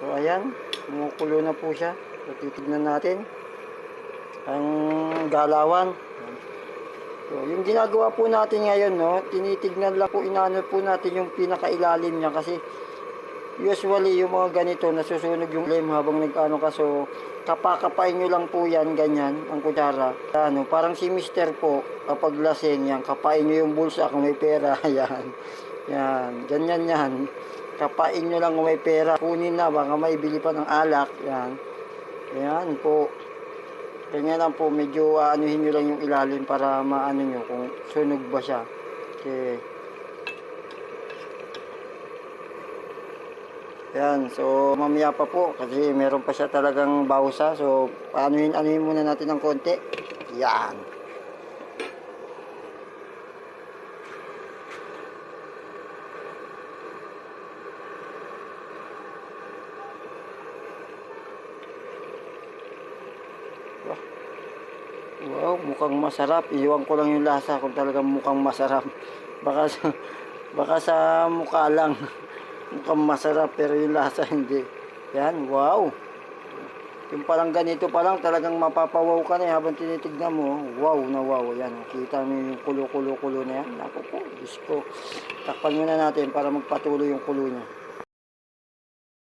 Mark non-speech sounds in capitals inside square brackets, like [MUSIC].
So ayan, kumukulo na po siya. So titignan natin ang galawan. So, yung ginagawa po natin ngayon, no, tinitignan lang po, inano po natin yung pinakailalim niya kasi usually yung mga ganito, nasusunog yung flame habang nag-ano ka. So, kapakapain nyo lang po yan, ganyan, ang kutsara. Ano, parang si mister po, kapag lasing yan, kapain nyo yung bulsa kung may pera, [LAUGHS] yan. Yan, ganyan yan. Kapain nyo lang kung may pera. Kunin na, baka may bili pa ng alak, yan. Yan po. Ganyan lang po, medyo aanuhin nyo lang yung ilalim para maano nyo kung sunog ba siya. Okay. Yan, so mamaya pa po kasi meron pa siya talagang bawsa. So aanuhin anuhin muna natin ng konti. Yan. Wow, mukhang masarap. Iwan ko lang yung lasa kung talagang mukhang masarap. [LAUGHS] Baka sa, baka sa mukha lang. [LAUGHS] mukhang masarap pero yung lasa hindi. Yan, wow. Yung palang ganito pa lang talagang mapapawaw ka na eh, habang tinitignan mo. Wow na wow. Yan, kita mo yung kulo-kulo-kulo na yan. Naku po, Diyos ko. Takpan muna natin para magpatuloy yung kulo niya.